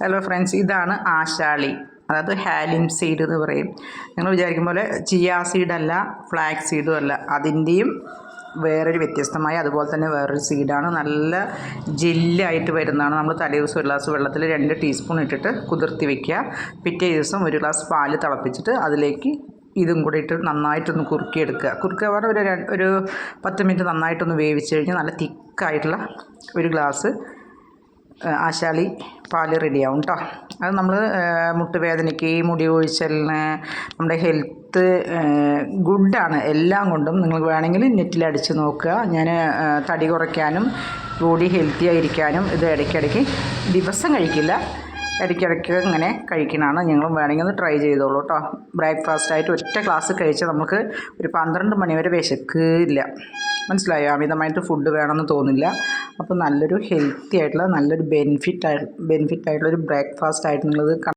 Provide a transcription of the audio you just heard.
Hello friends ഇതാണ് ആശാളി. അതായത് Halim seed എന്ന് പറയും. നിങ്ങൾ വിചാരിക്കും പോലെ ചിയ സീഡല്ല ഫ്ലാക്സ് സീഡും അല്ല. അതിന്റെയും വേറൊരു വ്യത്യസ്തമായ അതുപോലെ തന്നെ വേറൊരു സീഡാണ് നല്ല ജെല്ലായിട്ട് വരുന്നതാണ്. നമ്മൾ തലേ ദിവസം ഒരു ഗ്ലാസ് വെള്ളത്തിൽ രണ്ട് ടീസ്പൂൺ ഇട്ടിട്ട് കുതിർത്തി വെക്കുക. പിറ്റേ ദിവസം ഒരു ഗ്ലാസ് പാൽ തിളപ്പിച്ചിട്ട് അതിലേക്ക് ഇതും കൂടി ഇട്ട് നന്നായിട്ടൊന്ന് കുറുക്കിയെടുക്കുക. കുറുക്കുക പറഞ്ഞാൽ ഒരു ഒരു പത്ത് മിനിറ്റ് നന്നായിട്ടൊന്ന് വേവിച്ച് കഴിഞ്ഞാൽ നല്ല തിക്കായിട്ടുള്ള ഒരു ഗ്ലാസ് ആശാളി പാൽ റെഡിയാവും കേട്ടോ അത് നമ്മൾ മുട്ടുവേദനയ്ക്ക് മുടി കൊഴിച്ചലിന് നമ്മുടെ ഹെൽത്ത് ഗുഡാണ് എല്ലാം കൊണ്ടും നിങ്ങൾ വേണമെങ്കിൽ നെറ്റിൽ അടിച്ച് നോക്കുക. ഞാൻ തടി കുറയ്ക്കാനും ബോഡി ഹെൽത്തി ആയിരിക്കാനും ഇത് ഇടയ്ക്കിടയ്ക്ക് ദിവസം കഴിക്കില്ല. ഇടയ്ക്കിടയ്ക്ക് ഇങ്ങനെ കഴിക്കണതാണ്. ഞങ്ങൾ വേണമെങ്കിൽ ഒന്ന് ട്രൈ ചെയ്തോളൂ കേട്ടോ ബ്രേക്ക്ഫാസ്റ്റ് ആയിട്ട് ഒറ്റ ക്ലാസ് കഴിച്ചാൽ നമുക്ക് ഒരു പന്ത്രണ്ട് മണിവരെ വിശക്കില്ല മനസ്സിലായോ? അമിതമായിട്ട് ഫുഡ് വേണമെന്ന് തോന്നില്ല. അപ്പോൾ നല്ലൊരു ഹെൽത്തി ആയിട്ടുള്ള നല്ലൊരു ബെനിഫിറ്റ് ബെനിഫിറ്റ് ആയിട്ടുള്ള ഒരു ബ്രേക്ക്ഫാസ്റ്റ് ആയിട്ടുള്ളത്